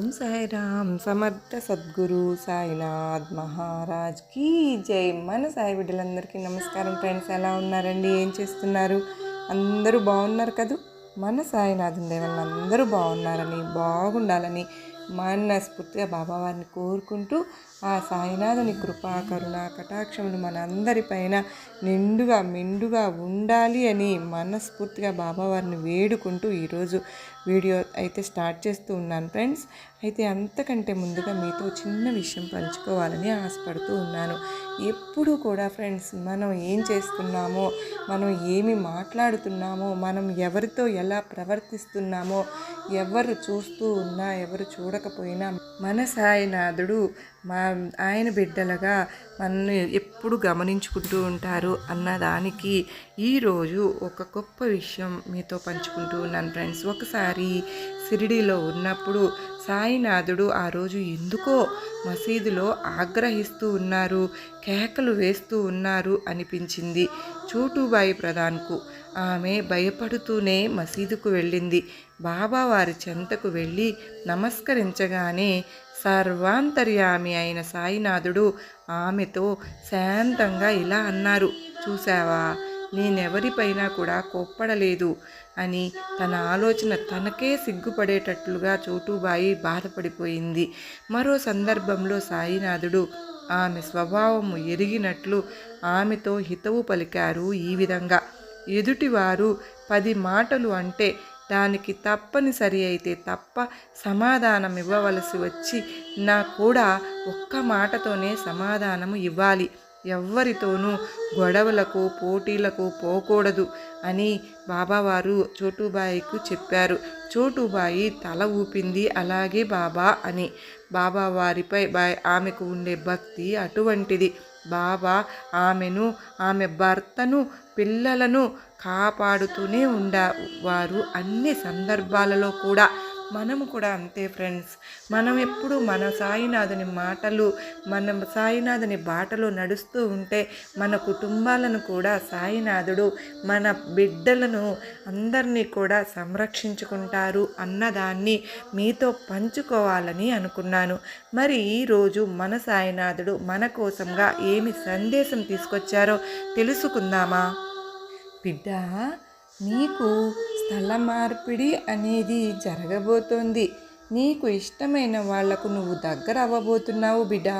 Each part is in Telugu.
ఓం సాయిరామ్. సమర్థ సద్గురు సాయినాథ్ మహారాజ్ కీ జై. మన సాయి బిడ్డలందరికీ నమస్కారం ఫ్రెండ్స్ ఎలా ఉన్నారండి? ఏం చేస్తున్నారు? అందరూ బాగున్నారు కదూ? మన సాయినాథుని దేవల్ల అందరూ బాగున్నారని బాగుండాలని మనస్ఫూర్తిగా బాబావారిని కోరుకుంటూ ఆ సాయినాథుని కృపా కరుణ కటాక్షములు మన అందరిపైన నిండుగా మిండుగా ఉండాలి అని మనస్ఫూర్తిగా బాబావారిని వేడుకుంటూ ఈరోజు వీడియో అయితే స్టార్ట్ చేస్తూ ఉన్నాను ఫ్రెండ్స్. అయితే అంతకంటే ముందుగా మీతో చిన్న విషయం పంచుకోవాలని ఆశపడుతూ ఉన్నాను. ఎప్పుడూ కూడా ఫ్రెండ్స్ మనం ఏం చేస్తున్నామో మనం ఏమి మాట్లాడుతున్నామో మనం ఎవరితో ఎలా ప్రవర్తిస్తున్నామో ఎవరు చూస్తూ ఉన్నా ఎవరు చూడకపోయినా మన సాయినాథుడు మా ఆయన బిడ్డలుగా మనల్ని ఎప్పుడు గమనించుకుంటూ ఉంటారు. అన్నదానికి ఈరోజు ఒక గొప్ప విషయం మీతో పంచుకుంటూ ఉన్నాను ఫ్రెండ్స్. ఒకసారి షిరిడీలో ఉన్నప్పుడు సాయినాథుడు ఆ రోజు ఎందుకో మసీదులో ఆగ్రహిస్తూ ఉన్నారు కేకలు వేస్తూ ఉన్నారు అనిపించింది. చోటుబాయి ప్రధాన్కు ఆమె భయపడుతూనే మసీదుకు వెళ్ళింది. బాబా వారి చెంతకు వెళ్ళి నమస్కరించగానే సర్వాంతర్యామి అయిన సాయినాథుడు ఆమెతో శాంతంగా ఇలా అన్నారు చూసావా నేనెవరిపైనా కూడా కోప్పడలేదు అని తన ఆలోచన తనకే సిగ్గుపడేటట్లుగా చోటుబాయి బాధపడిపోయింది. మరో సందర్భంలో సాయినాథుడు ఆమె స్వభావము ఎరిగినట్లు ఆమెతో హితవు పలికారు ఈ విధంగా. ఎదుటివారు పది మాటలు అంటే దానికి తప్పనిసరి అయితే తప్ప సమాధానం ఇవ్వవలసి వచ్చి నా కూడా ఒక్క మాటతోనే సమాధానము ఇవ్వాలి. ఎవ్వరితోనూ గొడవలకు పోటీలకు పోకూడదు అని బాబావారు చోటుబాయికు చెప్పారు. చోటుబాయి తల ఊపింది అలాగే బాబా అని. బాబావారిపై ఆమెకు ఉండే భక్తి అటువంటిది. బాబా ఆమెను ఆమె భర్తను పిల్లలను కాపాడుతూనే ఉండేవారు అన్ని సందర్భాలలో కూడా మనము కూడా అంతే ఫ్రెండ్స్. మనం ఎప్పుడు మన సాయినాథుని మాటలు మన సాయినాథుని బాటలో నడుస్తూ ఉంటే మన కుటుంబాలను కూడా సాయినాథుడు మన బిడ్డలను అందరినీ కూడా సంరక్షించుకుంటారు అన్నదాన్ని మీతో పంచుకోవాలని అనుకున్నాను. మరి ఈరోజు మన సాయినాథుడు మన కోసంగా ఏమి సందేశం తీసుకొచ్చారో తెలుసుకుందామా? బిడ్డ నీకు స్థల మార్పిడి అనేది జరగబోతోంది. నీకు ఇష్టమైన వాళ్ళకు నువ్వు దగ్గర అవ్వబోతున్నావు బిడ్డా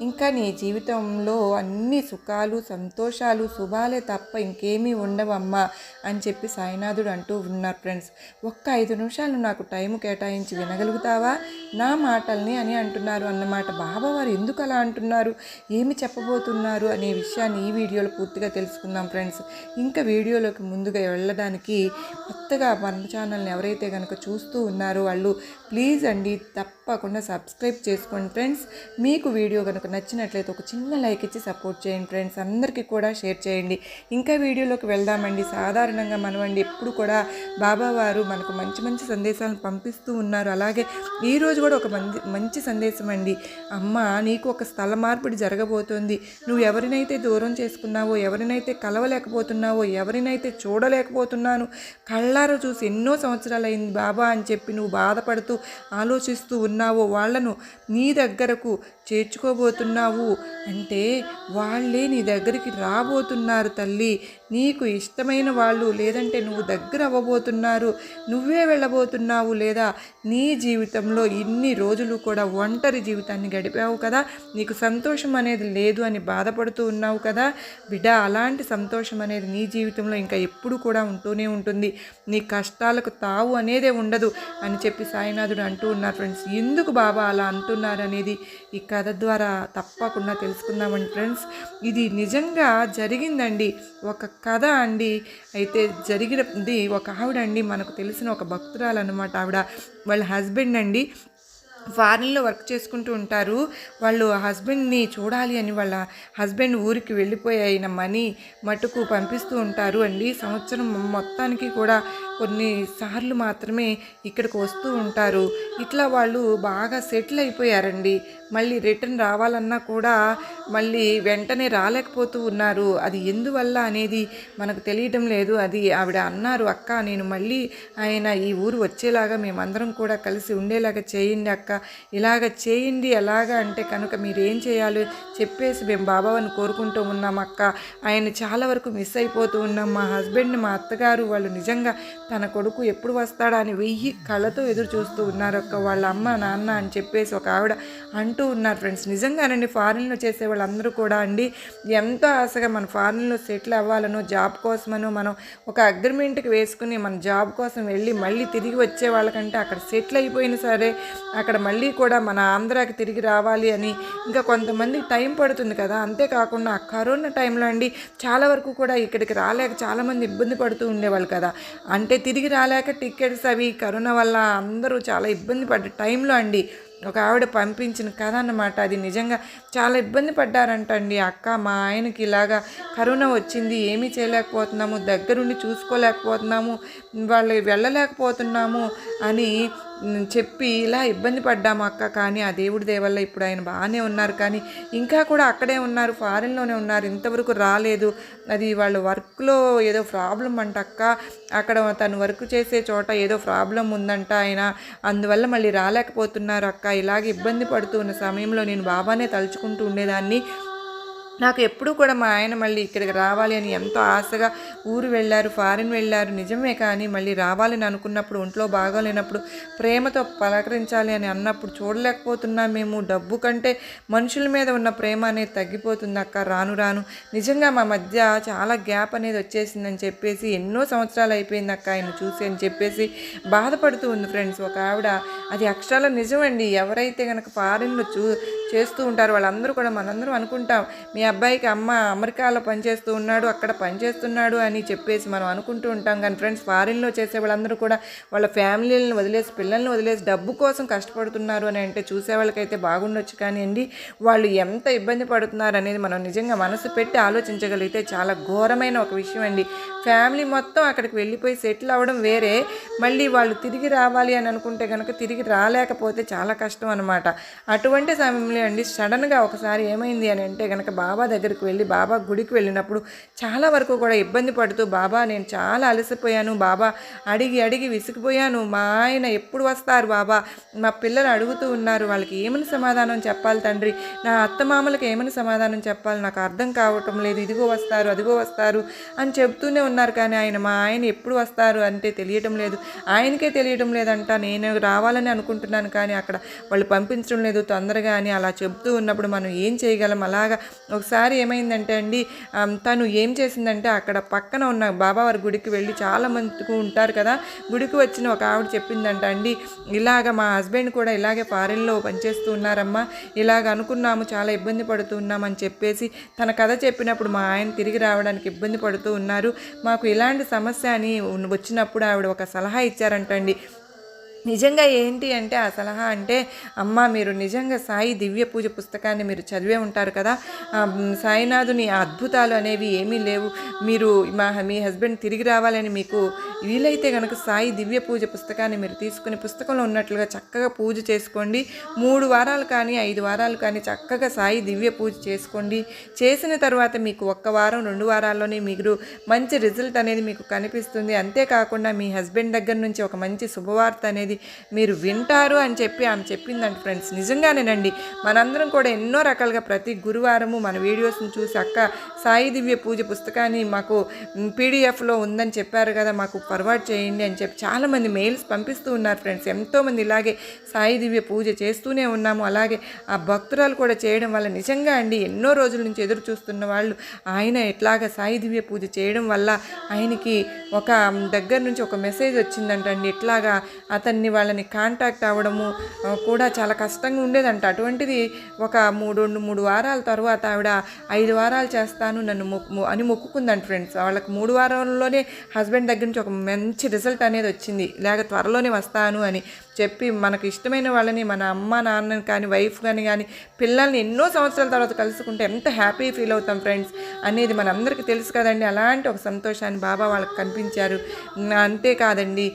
ఇంకా నీ జీవితంలో అన్ని సుఖాలు సంతోషాలు శుభాలే తప్ప ఇంకేమీ ఉండవమ్మా అని చెప్పి సాయినాథుడు అంటూ ఉన్నారు ఫ్రెండ్స్. ఒక్క ఐదు నిమిషాలు నాకు టైం కేటాయించి వినగలుగుతావా? నా మాటల్ని అని అంటున్నారు అన్నమాట. బాబావారు ఎందుకు అలా అంటున్నారు? ఏమి చెప్పబోతున్నారు అనే విషయాన్ని ఈ వీడియోలో పూర్తిగా తెలుసుకుందాం ఫ్రెండ్స్. ఇంకా వీడియోలోకి ముందుగా వెళ్ళడానికి కొత్తగా మన ఛానల్ని ఎవరైతే కనుక చూస్తూ ఉన్నారో వాళ్ళు ప్లీజ్ అండి తప్పకుండా సబ్స్క్రైబ్ చేసుకోండి ఫ్రెండ్స్. మీకు వీడియో కనుక నచ్చినట్లయితే ఒక చిన్న లైక్ ఇచ్చి సపోర్ట్ చేయండి ఫ్రెండ్స్. అందరికీ కూడా షేర్ చేయండి. ఇంకా వీడియోలోకి వెళ్దామండి. సాధారణంగా మనం అండి ఎప్పుడు కూడా బాబావారు మనకు మంచి మంచి సందేశాలను పంపిస్తూ ఉన్నారు. అలాగే ఈరోజు కూడా ఒక మంచి మంచి సందేశం అండి. అమ్మ నీకు ఒక స్థల మార్పిడి జరగబోతోంది. నువ్వు ఎవరినైతే దూరం చేసుకున్నావో ఎవరినైతే కలవలేకపోతున్నావో ఎవరినైతే చూడలేకపోతున్నాను కళ్ళారో చూసి ఎన్నో సంవత్సరాలు అయింది బాబా అని చెప్పి నువ్వు బాధపడుతూ ఆలోచిస్తూ ఉన్నావో వాళ్ళను నీ దగ్గరకు చేర్చుకోబోతున్నావు అంటే వాళ్ళే నీ దగ్గరికి రాబోతున్నారు తల్లి. నీకు ఇష్టమైన వాళ్ళు లేదంటే నువ్వు దగ్గర అవ్వబోతున్నారు నువ్వే వెళ్ళబోతున్నావు లేదా? నీ జీవితంలో ఇన్ని రోజులు కూడా ఒంటరి జీవితాన్ని గడిపావు కదా? నీకు సంతోషం అనేది లేదు అని బాధపడుతూ ఉన్నావు కదా? బిడ్డ అలాంటి సంతోషం అనేది నీ జీవితంలో ఇంకా ఎప్పుడు కూడా ఉంటూనే ఉంటుంది. నీ కష్టాలకు తావు అనేదే ఉండదు అని చెప్పి సాయినాథుడు అంటూ ఉన్నారు ఫ్రెండ్స్. ఎందుకు బాబా అలా అంటున్నారనేది ఈ కథ ద్వారా తప్పకుండా తెలుసుకుందామండి ఫ్రెండ్స్. ఇది నిజంగా జరిగిందండి. ఒక కథ అండి. అయితే జరిగినది ఒక ఆవిడ అండి మనకు తెలిసిన ఒక భక్తురాలు అనమాట ఆవిడ. వాళ్ళ హస్బెండ్ అండి. ఫారెన్లో వర్క్ చేసుకుంటూ ఉంటారు. వాళ్ళు హస్బెండ్ని చూడాలి అని వాళ్ళ హస్బెండ్ ఊరికి వెళ్ళిపోయిన మనీ మటుకు పంపిస్తూ ఉంటారు అండి. సంవత్సరం మొత్తానికి కూడా కొన్నిసార్లు మాత్రమే ఇక్కడికి వస్తూ ఉంటారు. ఇట్లా వాళ్ళు బాగా సెటిల్ అయిపోయారండి. మళ్ళీ రిటర్న్ రావాలన్నా కూడా మళ్ళీ వెంటనే రాలేకపోతూ ఉన్నారు. అది ఎందువల్ల అనేది మనకు తెలియటం లేదు. అది ఆవిడ అన్నారు అక్క నేను మళ్ళీ ఆయన ఈ ఊరు వచ్చేలాగా మేమందరం కూడా కలిసి ఉండేలాగా చేయండి అక్క. ఇలాగ చేయండి ఎలాగా అంటే కనుక మీరు ఏం చేయాలి? చెప్పేసి మేము బాబావని కోరుకుంటూ ఉన్నాం అక్క. ఆయన చాలా వరకు మిస్ అయిపోతూ ఉన్నాం. మా హస్బెండ్ మా అత్తగారు వాళ్ళు నిజంగా తన కొడుకు ఎప్పుడు వస్తాడా అని వెయ్యి కళ్ళతో ఎదురు చూస్తూ ఉన్నారు అక్క. వాళ్ళ అమ్మ నాన్న అని చెప్పేసి ఒక ఆవిడ అంటూ ఉన్నారు ఫ్రెండ్స్. నిజంగానండి ఫారెన్లో చేసే వాళ్ళందరూ కూడా అండి ఎంతో ఆశగా మన ఫారెన్లో సెటిల్ అవ్వాలనో జాబ్ కోసమనో మనం ఒక అగ్రిమెంట్కి వేసుకుని మన జాబ్ కోసం వెళ్ళి మళ్ళీ తిరిగి వచ్చే వాళ్ళకంటే అక్కడ సెటిల్ అయిపోయినా సరే అక్కడ మళ్ళీ కూడా మన ఆంధ్రాకి తిరిగి రావాలి అని ఇంకా కొంతమంది టైం పడుతుంది కదా. అంతేకాకుండా ఆ కరోనా టైంలో అండి చాలా వరకు కూడా ఇక్కడికి రాలేక చాలామంది ఇబ్బంది పడుతూ ఉండేవాళ్ళు కదా. అంటే తిరిగి రాలేక టికెట్స్ అవి కరోనా వల్ల అందరూ చాలా ఇబ్బంది పడ్డ టైంలో అండి ఒక ఆవిడ పంపించిన కథ అన్నమాట. అది నిజంగా చాలా ఇబ్బంది పడ్డారంట అండి. అక్క మా ఆయనకి ఇలాగా కరోనా వచ్చింది ఏమీ చేయలేకపోతున్నాము దగ్గరుండి చూసుకోలేకపోతున్నాము వాళ్ళు వెళ్ళలేకపోతున్నాము అని చెప్పి ఇలా ఇబ్బంది పడ్డాము అక్క కానీ ఆ దేవుడి దేవల్ల ఇప్పుడు ఆయన బాగానే ఉన్నారు. కానీ ఇంకా కూడా అక్కడే ఉన్నారు ఫారెన్లోనే ఉన్నారు. ఇంతవరకు రాలేదు. అది వాళ్ళ వర్క్లో ఏదో ప్రాబ్లం అంట అక్క. అక్కడ తను వర్క్ చేసే చోట ఏదో ప్రాబ్లం ఉందంట ఆయన. అందువల్ల మళ్ళీ రాలేకపోతున్నారు అక్క. ఇలాగ ఇబ్బంది పడుతూ ఉన్న సమయంలో నేను బాబానే తలుచుకుంటూ ఉండేదాన్ని. నాకు ఎప్పుడూ కూడా మా ఆయన మళ్ళీ ఇక్కడికి రావాలి అని ఎంతో ఆశగా ఊరు వెళ్ళారు ఫారిన్ వెళ్ళారు. నిజమే కానీ మళ్ళీ రావాలని అనుకున్నప్పుడు ఒంట్లో బాగోలేనప్పుడు ప్రేమతో పలకరించాలి అని అన్నప్పుడు చూడలేకపోతున్నాం మేము. డబ్బు కంటే మనుషుల మీద ఉన్న ప్రేమ అనేది తగ్గిపోతుంది అక్క. రాను రాను. నిజంగా మా మధ్య చాలా గ్యాప్ అనేది వచ్చేసిందని చెప్పేసి ఎన్నో సంవత్సరాలు అయిపోయింది అక్క ఆయన చూసి అని చెప్పేసి బాధపడుతూ ఉంది ఫ్రెండ్స్. ఒక ఆవిడ అది అక్షరాల నిజమండి. ఎవరైతే కనుక ఫారిన్లో చూ చేస్తూ ఉంటారు. వాళ్ళందరూ కూడా మనందరం అనుకుంటాం మీ అబ్బాయికి అమ్మ అమెరికాలో పనిచేస్తూ ఉన్నాడు అక్కడ పనిచేస్తున్నాడు అని చెప్పేసి మనం అనుకుంటూ ఉంటాం. కానీ ఫ్రెండ్స్ ఫారిన్లో చేసే వాళ్ళందరూ కూడా వాళ్ళ ఫ్యామిలీలను వదిలేసి పిల్లల్ని వదిలేసి డబ్బు కోసం కష్టపడుతున్నారు అని అంటే చూసే వాళ్ళకైతే బాగుండొచ్చు కానీ అండి వాళ్ళు ఎంత ఇబ్బంది పడుతున్నారు అనేది మనం నిజంగా మనసు పెట్టి ఆలోచించగలిగితే చాలా ఘోరమైన ఒక విషయం అండి. ఫ్యామిలీ మొత్తం అక్కడికి వెళ్ళిపోయి సెటిల్ అవ్వడం వేరే. మళ్ళీ వాళ్ళు తిరిగి రావాలి అని అనుకుంటే కనుక తిరిగి రాలేకపోతే చాలా కష్టం అనమాట అటువంటి సమయంలో అండి. సడన్గా ఒకసారి ఏమైంది అని అంటే కనుక బాబా దగ్గరికి వెళ్ళి బాబా గుడికి వెళ్ళినప్పుడు చాలా వరకు కూడా ఇబ్బంది పడుతూ బాబా నేను చాలా అలసిపోయాను బాబా అడిగి అడిగి విసిగిపోయాను మా ఆయన ఎప్పుడు వస్తారు బాబా? మా పిల్లలు అడుగుతూ ఉన్నారు వాళ్ళకి ఏమని సమాధానం చెప్పాలి తండ్రి? నా అత్తమామలకి ఏమని సమాధానం చెప్పాలి? నాకు అర్థం కావటం లేదు ఇదిగో వస్తారు అదిగో వస్తారు అని చెప్తూనే ఉన్నారు. కానీ ఆయన మా ఆయన ఎప్పుడు వస్తారు? అంటే తెలియటం లేదు. ఆయనకే తెలియటం లేదంట. నేను రావాలని అనుకుంటున్నాను కానీ అక్కడ వాళ్ళు పంపించడం లేదు. తొందరగా అని అలా చెప్తూ ఉన్నప్పుడు మనం ఏం చేయగలం? అలాగా ఒకసారి ఏమైందంటే అండి తను ఏం చేసిందంటే అక్కడ పక్కన ఉన్న బాబావారి గుడికి వెళ్ళి చాలా మందికి ఉంటారు కదా గుడికి వచ్చిన ఒక ఆవిడ చెప్పిందంట అండి ఇలాగ మా హస్బెండ్ కూడా ఇలాగే ఫారెన్లో పనిచేస్తూ ఉన్నారమ్మా ఇలాగ అనుకున్నాము చాలా ఇబ్బంది పడుతూ ఉన్నామని చెప్పేసి తన కథ చెప్పినప్పుడు మా ఆయన తిరిగి రావడానికి ఇబ్బంది పడుతూ ఉన్నారు. మాకు ఇలాంటి సమస్య అని వచ్చినప్పుడు ఆవిడ ఒక సలహా ఇచ్చారంటండి నిజంగా ఏంటి అంటే ఆ సలహా అంటే అమ్మ మీరు నిజంగా సాయి దివ్య పూజ పుస్తకాన్ని మీరు చదివే ఉంటారు కదా ఆ, సాయినాథుని అద్భుతాలు అనేవి ఏమీ లేవు. మీరు మా మీ హస్బెండ్ తిరిగి రావాలని మీకు వీలైతే కనుక సాయి దివ్య పూజ పుస్తకాన్ని మీరు తీసుకుని పుస్తకంలో ఉన్నట్లుగా చక్కగా పూజ చేసుకోండి. మూడు వారాలు కానీ ఐదు వారాలు కానీ చక్కగా సాయి దివ్య పూజ చేసుకోండి. చేసిన తర్వాత మీకు ఒక్క వారం రెండు వారాల్లోనే మీరు మంచి రిజల్ట్ అనేది మీకు కనిపిస్తుంది. అంతేకాకుండా మీ హస్బెండ్ దగ్గర నుంచి ఒక మంచి శుభవార్త అనేది మీరు వింటారు అని చెప్పి ఆమె చెప్పిందండి ఫ్రెండ్స్. నిజంగానేనండి మనందరం కూడా ఎన్నో రకాలుగా ప్రతి గురువారము మన వీడియోస్ని చూసి అక్క సాయి దివ్య పూజ పుస్తకాన్ని మాకు పీడిఎఫ్లో ఉందని చెప్పారు కదా మాకు ఫర్వర్డ్ చేయండి అని చెప్పి చాలామంది మెయిల్స్ పంపిస్తూ ఉన్నారు ఫ్రెండ్స్. ఎంతోమంది ఇలాగే సాయి దివ్య పూజ చేస్తూనే ఉన్నాము. అలాగే ఆ భక్తురాలు కూడా చేయడం వల్ల నిజంగా అండి ఎన్నో రోజుల నుంచి ఎదురు చూస్తున్న వాళ్ళు ఆయన ఎట్లాగా సాయి దివ్య పూజ చేయడం వల్ల ఆయనకి ఒక దగ్గర నుంచి ఒక మెసేజ్ వచ్చిందంటండి ఇట్లాగా అతన్ని వాళ్ళని కాంటాక్ట్ అవ్వడము కూడా చాలా కష్టంగా ఉండేదంట. అటువంటిది ఒక మూడు రెండు మూడు వారాల తర్వాత ఆవిడ ఐదు వారాలు చేస్తాను నన్ను మొక్కు అని మొక్కుకుందంట ఫ్రెండ్స్ వాళ్ళకి మూడు వారంలోనే హస్బెండ్ దగ్గర నుంచి ఒక మంచి రిజల్ట్ అనేది వచ్చింది. లేక త్వరలోనే వస్తాను అని చెప్పి మనకు ఇష్టమైన వాళ్ళని మన అమ్మ నాన్నని కానీ వైఫ్ కానీ కానీ పిల్లల్ని ఎన్నో సంవత్సరాల తర్వాత కలుసుకుంటే ఎంత హ్యాపీ ఫీల్ అవుతాం ఫ్రెండ్స్ అనేది మనందరికీ తెలుసు కదండి. అలాంటి ఒక సంతోషాన్ని బాబా వాళ్ళకి కనిపించారు. అంతేకాదండి.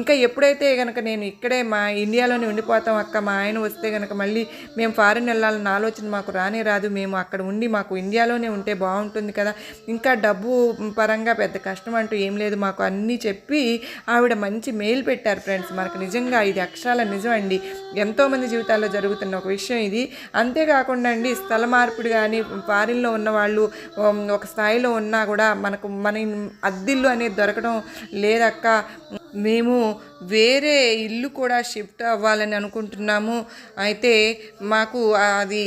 ఇంకా ఎప్పుడైతే కనుక నేను ఇక్కడే మా ఇండియాలోనే ఉండిపోతాం అక్క మా ఆయన వస్తే కనుక మళ్ళీ మేము ఫారిన్ వెళ్ళాలన్న ఆలోచన మాకు రానే రాదు. మేము అక్కడ ఉండి మాకు ఇండియాలోనే ఉంటే బాగుంటుంది కదా. ఇంకా డబ్బు పరంగా పెద్ద కష్టం అంటూ ఏం లేదు. మాకు అన్నీ చెప్పి ఆవిడ మంచి మెయిల్ పెట్టారు ఫ్రెండ్స్. మనకు నిజంగా ఇది అక్షరాల నిజం అండి ఎంతోమంది జీవితాల్లో జరుగుతున్న ఒక విషయం ఇది. అంతేకాకుండా అండి స్థల మార్పిడి కానీ ఫారిన్లో ఉన్న వాళ్ళు ఒక స్థాయిలో ఉన్నా కూడా మనకు మన అద్దిల్లు అనేది దొరకడం లేదక్క. మేము వేరే ఇల్లు కూడా షిఫ్ట్ అవ్వాలని అనుకుంటున్నాము. అయితే మాకు అది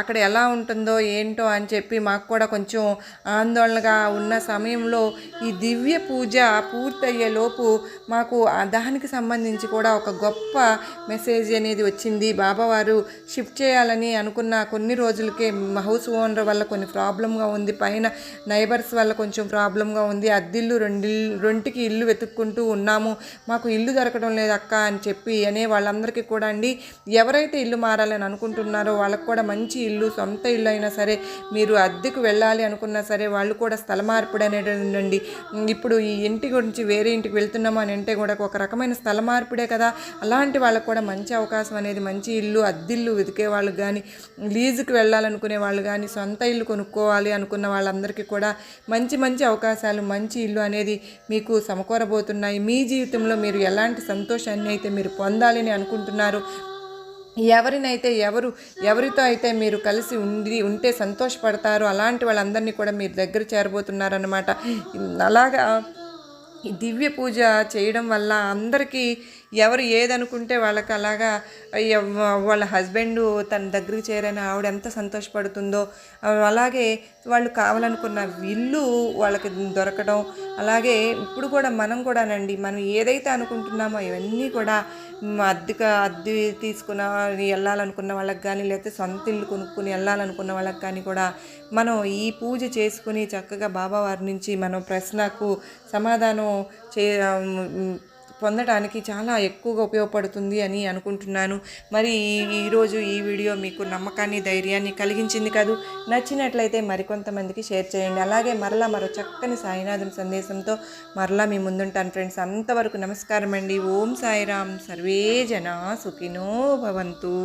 అక్కడ ఎలా ఉంటుందో ఏంటో అని చెప్పి మాకు కూడా కొంచెం ఆందోళనగా ఉన్న సమయంలో ఈ దివ్య పూజ పూర్తయ్యేలోపు మాకు దానికి సంబంధించి కూడా ఒక గొప్ప మెసేజ్ అనేది వచ్చింది. బాబావారు షిఫ్ట్ చేయాలని అనుకున్న కొన్ని రోజులకే హౌస్ ఓనర్ వల్ల కొన్ని ప్రాబ్లంగా ఉంది. పైన నైబర్స్ వల్ల కొంచెం ప్రాబ్లంగా ఉంది. అద్దిల్లు రెండు రెంటికి ఇల్లు వెతుక్కుంటూ ఉన్నాం ఉన్నాము మాకు ఇల్లు దొరకడం లేదు అక్క అని చెప్పి అనే వాళ్ళందరికీ కూడా అండి ఎవరైతే ఇల్లు మారాలని అనుకుంటున్నారో వాళ్ళకు కూడా మంచి ఇల్లు సొంత ఇల్లు అయినా సరే మీరు అద్దెకు వెళ్ళాలి అనుకున్నా సరే వాళ్ళు కూడా స్థల మార్పిడి అనేది ఉండండి ఇప్పుడు ఈ ఇంటి గురించి వేరే ఇంటికి వెళ్తున్నాము అని అంటే కూడా ఒక రకమైన స్థల మార్పిడే కదా అలాంటి వాళ్ళకు కూడా మంచి అవకాశం అనేది మంచి ఇల్లు అద్దిల్లు వెతికే వాళ్ళు కానీ లీజుకి వెళ్ళాలనుకునే వాళ్ళు కానీ సొంత ఇల్లు కొనుక్కోవాలి అనుకున్న వాళ్ళందరికీ కూడా మంచి మంచి అవకాశాలు మంచి ఇల్లు అనేది మీకు సమకూరబోతున్నాయి. మీ జీవితంలో మీరు ఎలాంటి సంతోషాన్ని అయితే మీరు పొందాలని అనుకుంటున్నారు? ఎవరినైతే ఎవరు ఎవరితో అయితే మీరు కలిసి ఉండి ఉంటే సంతోషపడతారో అలాంటి వాళ్ళందరినీ కూడా మీరు దగ్గర చేరబోతున్నారన్నమాట. అలాగా ఈ దివ్య పూజ చేయడం వల్ల అందరికీ ఎవరు ఏదనుకుంటే వాళ్ళకి అలాగా వాళ్ళ హస్బెండ్ తన దగ్గరికి చేరైన ఆవిడ ఎంత సంతోషపడుతుందో అలాగే వాళ్ళు కావాలనుకున్న ఇల్లు వాళ్ళకి దొరకడం అలాగే ఇప్పుడు కూడా మనం కూడానండి మనం ఏదైతే అనుకుంటున్నామో ఇవన్నీ కూడా మ, అద్దెక అద్దె తీసుకున్న వెళ్ళాలనుకున్న వాళ్ళకి కానీ లేకపోతే సొంత ఇల్లు కొనుక్కుని వెళ్ళాలనుకున్న వాళ్ళకి కానీ కూడా మనం ఈ పూజ చేసుకుని చక్కగా బాబావారి నుంచి మనం ప్రశ్నకు సమాధానం చే పొందడానికి చాలా ఎక్కువగా ఉపయోగపడుతుంది అని అనుకుంటున్నాను. మరి ఈరోజు ఈ వీడియో మీకు నమ్మకాన్ని ధైర్యాన్ని కలిగించింది కాదు. నచ్చినట్లయితే మరికొంతమందికి షేర్ చేయండి. అలాగే మరలా మరో చక్కని సాయినాథం సందేశంతో మరలా మీ ముందుంటాను ఫ్రెండ్స్. అంతవరకు నమస్కారం అండి ఓం సాయిరామ్. సర్వే జనా సుఖినో భవంతు.